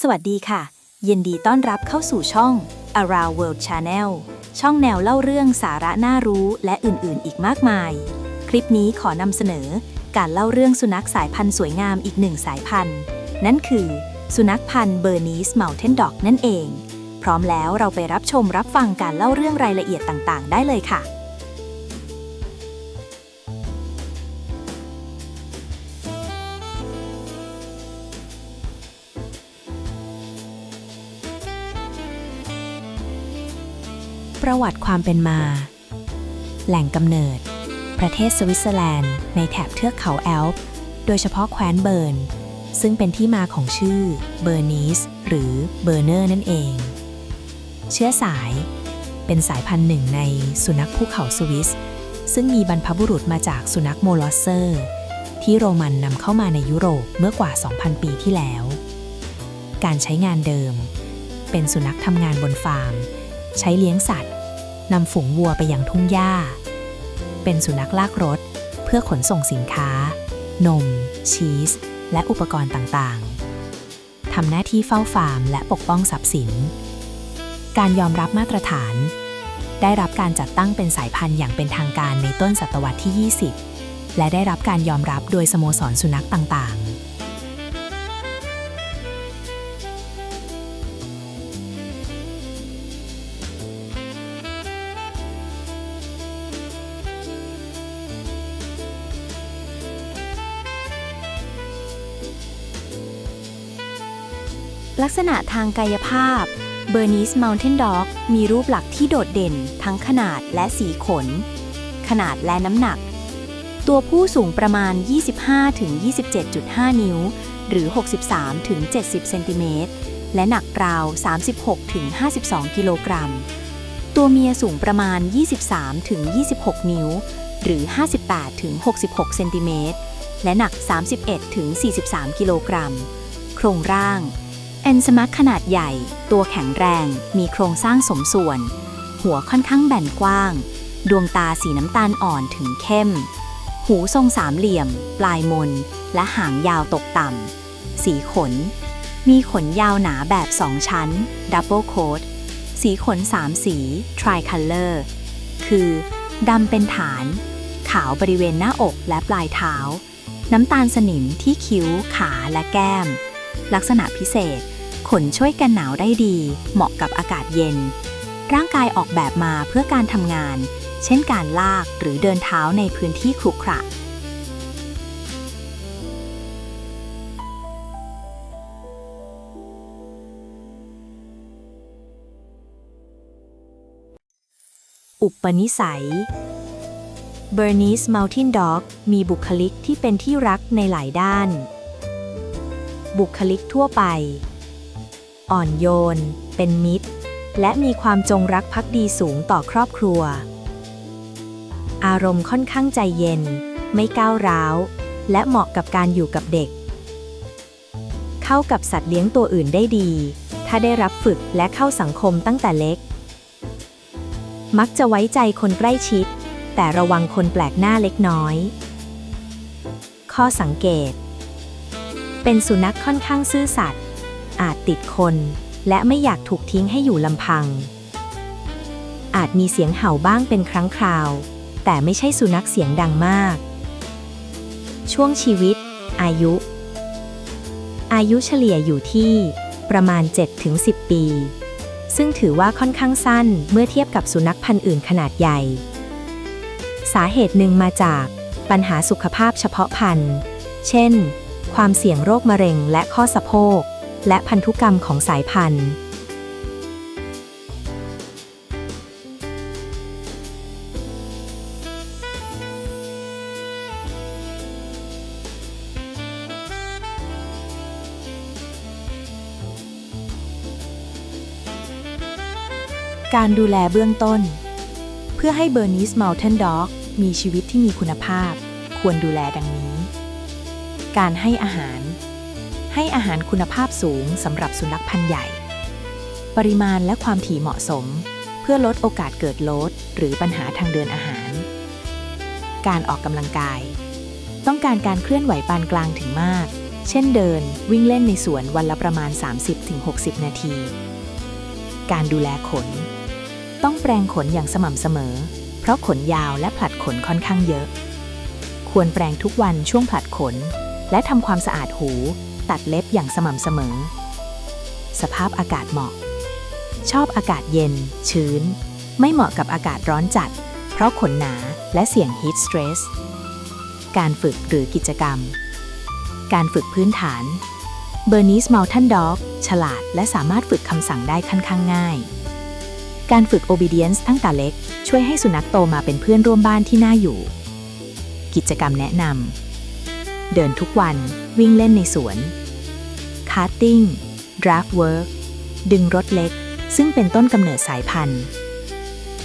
สวัสดีค่ะ ยินดีต้อนรับเข้าสู่ช่อง Around World Channel ช่องแนวเล่าเรื่องสาระน่ารู้และอื่นๆ อีกมากมาย คลิปนี้ขอนำเสนอ การเล่าเรื่องสุนัขสายพันธุ์สวยงามอีกหนึ่งสายพันธุ์ นั่นคือ สุนัขพันธุ์เบอร์นีสเมลเทนด็อกนั่นเอง พร้อมแล้วเราไปรับชมรับฟังการเล่าเรื่องรายละเอียดต่างๆ ได้เลยค่ะ ประวัติความเป็นมา แหล่งกำเนิด ประเทศสวิตเซอร์แลนด์ ในแถบเทือกเขาแอลป์ โดยเฉพาะแคว้นเบิร์น ซึ่งเป็นที่มาของชื่อเบอร์นีสหรือเบอร์เนอร์นั่นเอง เชื้อสาย เป็นสายพันธุ์หนึ่งในสุนัขภูเขาสวิส ซึ่งมีบรรพบุรุษมาจากสุนัขโมลอสเซอร์ ที่โรมันนำเข้ามาในยุโรปเมื่อกว่า 2,000 ปีที่แล้ว การใช้งานเดิม เป็นสุนัขทำงานบนฟาร์มใช้เลี้ยงสัตว์ นำฝูงวัวไปยังทุ่งหญ้า เป็นสุนัขลากรถ เพื่อขนส่งสินค้า นม ชีส และอุปกรณ์ต่างๆ ทำหน้าที่เฝ้าฟาร์มและปกป้องทรัพย์สิน การยอมรับมาตรฐาน ได้รับการจัดตั้งเป็นสายพันธุ์อย่างเป็นทางการในต้นศตวรรษที่ 20 และได้รับการยอมรับโดยสโมสรสุนัขต่างๆ ลักษณะทางกายภาพ b e r n e s e Mountain Dog มีรูปลักษณ์ที่โดดเด่น ทั้งขนาดและสีขน ขนาดและน้ำหนัก ตัวผู้สูงประมาณ 25-27.5 นิ้ว หรือ 63-70 เซนติเมตร และหนักราว 36-52 กิโลกรัม ตัวเมียสูงประมาณ 23-26 นิ้ว หรือ 58-66 เซนติเมตร และหนัก 31-43 กิโลกรัม โครงร่าง แอนสมักขนาดใหญ่ ตัวแข็งแรง มีโครงสร้างสมส่วน หัวค่อนข้างแบนกว้าง ดวงตาสีน้ำตาลอ่อนถึงเข้ม หูทรงสามเหลี่ยม ปลายมน และหางยาวตกต่ำ สีขน มีขนยาวหนาแบบสองชั้น ดับเบิลโค t สีขนสามสี Tricolor คือดำเป็นฐาน ขาวบริเวณหน้าอกและปลายเท้า น้ำตาลสนิมที่คิ้ว ขาและแก้ม ลักษณะพิเศษ ขนช่วยกันหนาวได้ดี เหมาะกับอากาศเย็น ร่างกายออกแบบมาเพื่อการทำงาน เช่นการลากหรือเดินเท้าในพื้นที่ขรุขระอุปนิสัย b e r n e s e Mountain Dog มีบุคลิกที่เป็นที่รักในหลายด้าน บุคลิกทั่วไป อ่อนโยน เป็นมิตร และมีความจงรักภักดีสูงต่อครอบครัว อารมณ์ค่อนข้างใจเย็น ไม่ก้าวร้าว และเหมาะกับการอยู่กับเด็ก เข้ากับสัตว์เลี้ยงตัวอื่นได้ดี ถ้าได้รับฝึกและเข้าสังคมตั้งแต่เล็ก มักจะไว้ใจคนใกล้ชิด แต่ระวังคนแปลกหน้าเล็กน้อย ข้อสังเกต เป็นสุนัขค่อนข้างซื่อสัตย์ อาจติดคน และไม่อยากถูกทิ้งให้อยู่ลำพัง อาจมีเสียงเห่าบ้างเป็นครั้งคราว แต่ไม่ใช่สุนัขเสียงดังมาก ช่วงชีวิต อายุ อายุเฉลี่ยอยู่ที่ประมาณ 7-10 ปี ซึ่งถือว่าค่อนข้างสั้นเมื่อเทียบกับสุนัขพันธุ์อื่นขนาดใหญ่ สาเหตุหนึ่งมาจากปัญหาสุขภาพเฉพาะพันธุ์ เช่น ความเสี่ยงโรคมะเร็งและข้อสะโพก และพันธุกรรมของสายพันธุ์ การดูแลเบื้องต้น เพื่อให้เบอร์นีส Mountain Dog มีชีวิตที่มีคุณภาพ ควรดูแลดังนี้ การให้อาหาร ให้อาหารคุณภาพสูงสำหรับสุนัขพันธุ์ใหญ่ ปริมาณและความถี่เหมาะสม เพื่อลดโอกาสเกิดโลดหรือปัญหาทางเดินอาหาร การออกกำลังกาย ต้องการการเคลื่อนไหวปานกลางถึงมาก เช่นเดินวิ่งเล่นในสวนวันละประมาณ 30-60 นาที การดูแลขน ต้องแปรงขนอย่างสม่ำเสมอ เพราะขนยาวและผลัดขนค่อนข้างเยอะ ควรแปรงทุกวันช่วงผลัดขน และทำความสะอาดหู ตัดเล็บอย่างสม่ำเสมอ สภาพอากาศเหมาะ ชอบอากาศเย็น ชื้น ไม่เหมาะกับอากาศร้อนจัด เพราะขนหนาและเสี่ยง heat stress การฝึกหรือกิจกรรม การฝึกพื้นฐาน b e r n e s e Mountain Dog ฉลาดและสามารถฝึกคำสั่งได้ค่อนข้างง่าย การฝึก obedience ตั้งแต่เล็ก ช่วยให้สุนัขโตมาเป็นเพื่อนร่วมบ้านที่น่าอยู่ กิจกรรมแนะนำ เดินทุกวัน วิ่งเล่นในสวน karting draft work ดึงรถเล็ก ซึ่งเป็นต้นกำเนิดสายพันธุ์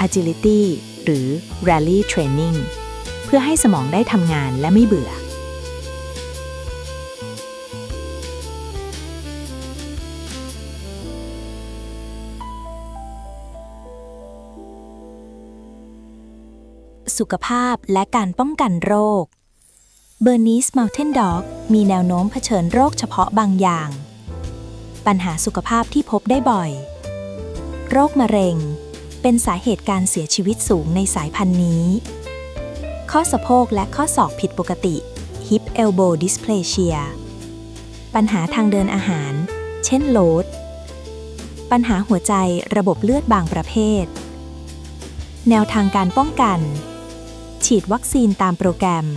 agility หรือ rally training เพื่อให้สมองได้ทำงานและไม่เบื่อ สุขภาพและการป้องกันโรค b e r n e s e Mountain Dog มีแนวโน้มเผชิญโรคเฉพาะบางอย่าง ปัญหาสุขภาพที่พบได้บ่อย โรคมะเร็ง เป็นสาเหตุการเสียชีวิตสูงในสายพันธุ์นี้ ข้อสะโพกและข้อศอกผิดปกติ hip elbow dysplasia ปัญหาทางเดินอาหาร เช่นโลด ปัญหาหัวใจระบบเลือดบางประเภท แนวทางการป้องกัน ฉีดวัคซีนตามโปรแกรม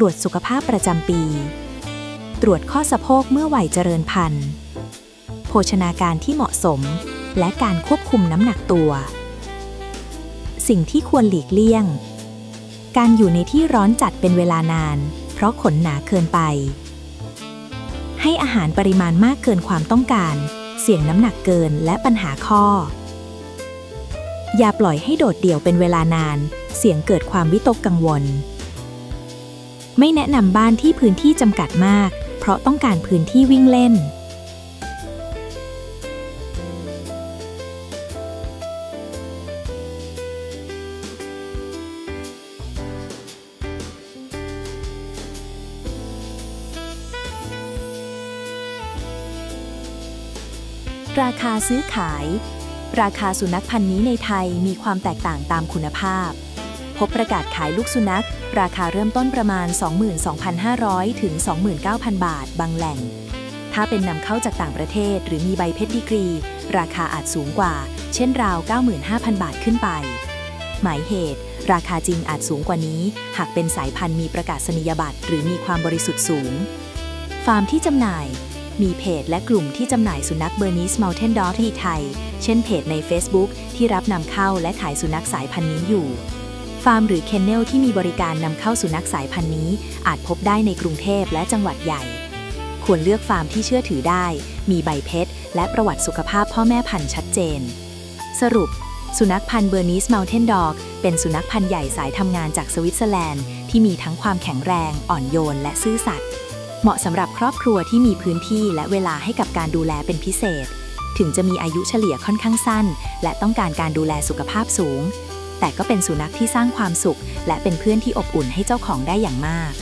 ตรวจสุขภาพประจำปี ตรวจข้อสะโพกเมื่อวัยเจริญพันธุ์ โภชนาการที่เหมาะสม และการควบคุมน้ำหนักตัว สิ่งที่ควรหลีกเลี่ยง การอยู่ในที่ร้อนจัดเป็นเวลานาน เพราะขนหนาเกินไป ให้อาหารปริมาณมากเกินความต้องการ เสี่ยงน้ำหนักเกินและปัญหาข้อ อย่าปล่อยให้โดดเดี่ยวเป็นเวลานาน เสี่ยงเกิดความวิตกกังวล ไม่แนะนำบ้านที่พื้นที่จำกัดมาก เพราะต้องการพื้นที่วิ่งเล่น ราคาซื้อขาย ราคาสุนัขพันธุ์นี้ในไทยมีความแตกต่างตามคุณภาพ พบประกาศขายลูกสุนัข ราคาเริ่มต้นประมาณ 22,500 ถึง 29,000 บาท บางแหล่ง ถ้าเป็นนำเข้าจากต่างประเทศ หรือมีใบเพชรดีกรี ราคาอาจสูงกว่า เช่นราว 95,000 บาทขึ้นไป หมายเหตุ ราคาจริงอาจสูงกว่านี้ หากเป็นสายพันธุ์มีประกาศนียบัตรหรือมีความบริสุทธิ์สูง ฟาร์มที่จำหน่ายมีเพจและกลุ่มที่จำหน่ายสุนัขเบอร์นิส Mountain Dog ที่ไทย เช่นเพจใน Facebook ที่รับนำเข้าและขายสุนัขสายพันธุ์นี้อยู่าร์มหรือเคนเนลที่มีบริการนำเข้าสุนัขสายพันธุ์นี้ อาจพบได้ในกรุงเทพและจังหวัดใหญ่ ควรเลือกฟาร์มที่เชื่อถือได้ มีใบเพชรและประวัติสุขภาพพ่อแม่พันธุ์ชัดเจน สรุป สุนัขพันธุ์เบอร์นิส Mountain Dog เป็นสุนัขพันธุ์ใหญ่สายทำงานจากสวิตเซอร์แลนด์ที่มีทั้งความแข็งแรง อ่อนโยน และซื่อสัตย์เหมาะสำหรับครอบครัวที่มีพื้นที่และเวลาให้กับการดูแลเป็นพิเศษ ถึงจะมีอายุเฉลี่ยค่อนข้างสั้น และต้องการการดูแลสุขภาพสูง แต่ก็เป็นสุนัขที่สร้างความสุข และเป็นเพื่อนที่อบอุ่นให้เจ้าของได้อย่างมาก